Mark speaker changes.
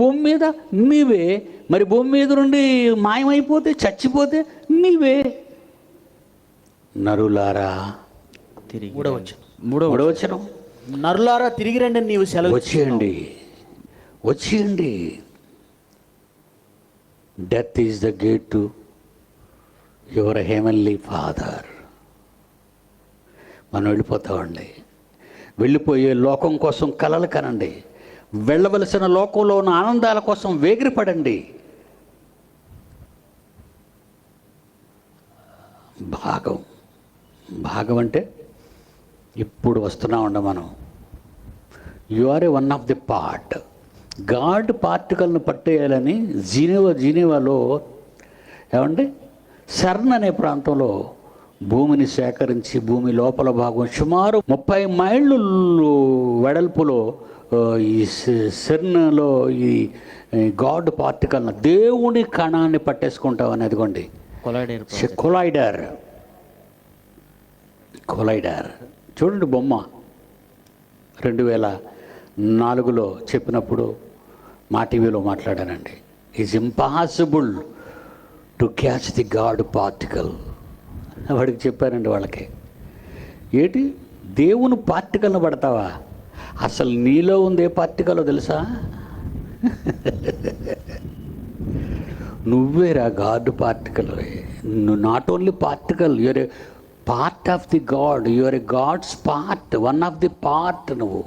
Speaker 1: భూమి మీద నీవే మరి భూమి మీద నుండి మాయమైపోతే చచ్చిపోతే నీవే. నరులారా
Speaker 2: తిరిగి
Speaker 1: మూడవచనం
Speaker 3: నరులారా తిరిగి రండి నీవు సెలవు
Speaker 1: వచ్చేయండి. వచ్చేయండి. Death is the gate to your heavenly father మనం వెళ్ళిపోతామండి. వెళ్ళిపోయే లోకం కోసం కలలు కనండి. వెళ్ళవలసిన లోకంలో ఉన్న ఆనందాల కోసం వేగిరపడండి. భాగం. భాగం అంటే ఇప్పుడు వస్తున్నామండి మనం. You are a one of the part god పార్టికల్ని పట్టేయాలని జీనేవా జీనేవాలో ఏమండి? సర్న్ అనే ప్రాంతంలో భూమిని సేకరించి భూమి లోపల భాగం సుమారు ముప్పై మైళ్ళు వెడల్పులో ఈ సెర్న్లో ఈ గాడ్ పార్టికల్ని దేవుని కణాన్ని పట్టేసుకుంటాం అనేదిగోండి
Speaker 2: కొలాడేరు
Speaker 1: కొలైడర్. కొలైడర్. చూడండి బొమ్మ. రెండు వేల నాలుగులో చెప్పినప్పుడు మా టీవీలో మాట్లాడానండి. Is impossible to catch the god particle వాడికి చెప్పానండి వాళ్ళకి. ఏంటి? దేవుని పార్టికల్ని పడతావా? అసలు నీలో ఉంది ఏ పార్టికలో తెలుసా? నువ్వేరా god particle not only particle your a part of the god your a god's part one of the part నువ్వు.